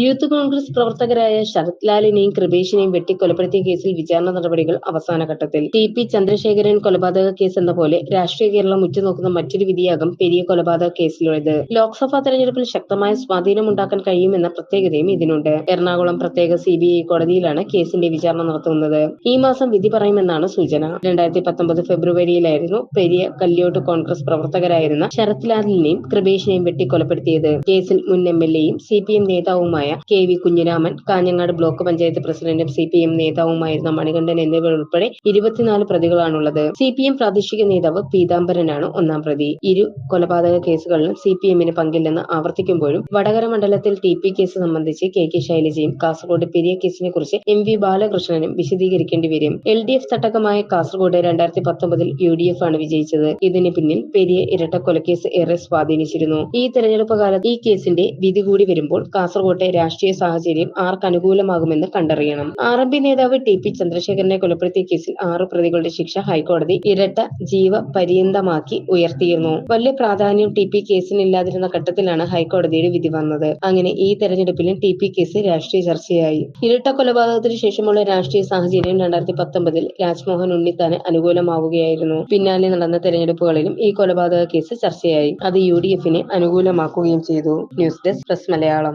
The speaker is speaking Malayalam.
യൂത്ത് കോൺഗ്രസ് പ്രവർത്തകരായ ശരത് ലാലിനെയും കൃപേഷിനെയും വെട്ടിക്കൊലപ്പെടുത്തിയ കേസിൽ വിചാരണ നടപടികൾ അവസാന ഘട്ടത്തിൽ. ടി പി ചന്ദ്രശേഖരൻ കൊലപാതക കേസ് എന്ന പോലെ രാഷ്ട്രീയ കേരളം ഉറ്റുനോക്കുന്ന മറ്റൊരു വിധിയാകും പെരിയ കൊലപാതക കേസിലുള്ളത് ലോക്സഭാ തെരഞ്ഞെടുപ്പിൽ ശക്തമായ സ്വാധീനം ഉണ്ടാക്കാൻ കഴിയുമെന്ന പ്രത്യേകതയും ഇതിനുണ്ട്. എറണാകുളം പ്രത്യേക സി കോടതിയിലാണ് കേസിന്റെ വിചാരണ നടത്തുന്നത്. ഈ മാസം വിധി പറയുമെന്നാണ് സൂചന. രണ്ടായിരത്തി പത്തൊമ്പത് ഫെബ്രുവരിയിലായിരുന്നു പെരിയ കല്യോട്ട് കോൺഗ്രസ് പ്രവർത്തകരായിരുന്ന ശരത് ലാലിനെയും കൃപേഷിനെയും വെട്ടിക്കൊലപ്പെടുത്തിയത്. കേസിൽ മുൻ എം എൽ എയും സി പി എം നേതാവുമായ K. V. Kunhiraman Kanhangad block panchayat പ്രസിഡന്റും സി പി എം നേതാവുമായിരുന്ന മണികണ്ഠൻ എന്നിവർ ഉൾപ്പെടെ ഇരുപത്തിനാല് പ്രതികളാണുള്ളത്. സി പി എം പ്രാദേശിക നേതാവ് പീതാംബരനാണ് ഒന്നാം പ്രതി. ഇരു കൊലപാതക കേസുകളിലും സി പി എമ്മിന് പങ്കില്ലെന്ന് ആവർത്തിക്കുമ്പോഴും വടകര മണ്ഡലത്തിൽ ടി പി കേസ് സംബന്ധിച്ച് കെ കെ ശൈലജയും കാസർഗോഡ് പെരിയ കേസിനെ കുറിച്ച് എം വി ബാലകൃഷ്ണനും വിശദീകരിക്കേണ്ടി വരും. എൽ ഡി എഫ് തട്ടകമായ കാസർഗോഡ് രണ്ടായിരത്തി പത്തൊമ്പതിൽ യു ഡി എഫ് ആണ് വിജയിച്ചത്. ഇതിന് പിന്നിൽ പെരിയ ഇരട്ടക്കൊലക്കേസ് ഏറെ സ്വാധീനിച്ചിരുന്നു. ഈ തെരഞ്ഞെടുപ്പ് കാലത്ത് ഈ കേസിന്റെ വിധി കൂടി വരുമ്പോൾ കാസർകോട്ടെ രാഷ്ട്രീയ സാഹചര്യം ആർക്ക് അനുകൂലമാകുമെന്ന് കണ്ടറിയണം. ആർ എം പി നേതാവ് ടി പി ചന്ദ്രശേഖരനെ കൊലപ്പെടുത്തിയ കേസിൽ ആറ് പ്രതികളുടെ ശിക്ഷ ഹൈക്കോടതി ഇരട്ട ജീവ പര്യന്തമാക്കി ഉയർത്തിയിരുന്നു. വലിയ പ്രാധാന്യം ടി പി കേസിനില്ലാതിരുന്ന ഘട്ടത്തിലാണ് ഹൈക്കോടതിയുടെ വിധി വന്നത്. അങ്ങനെ ഈ തെരഞ്ഞെടുപ്പിലും ടി പി കേസ് രാഷ്ട്രീയ ചർച്ചയായി. ഇരട്ട കൊലപാതകത്തിന് ശേഷമുള്ള രാഷ്ട്രീയ സാഹചര്യം രണ്ടായിരത്തി പത്തൊമ്പതിൽ രാജ്മോഹൻ ഉണ്ണിത്താന് അനുകൂലമാവുകയായിരുന്നു. പിന്നാലെ നടന്ന തെരഞ്ഞെടുപ്പുകളിലും ഈ കൊലപാതക കേസ് ചർച്ചയായി. അത് യു ഡി എഫിനെ അനുകൂലമാക്കുകയും ചെയ്തു. News desk press Malayalam.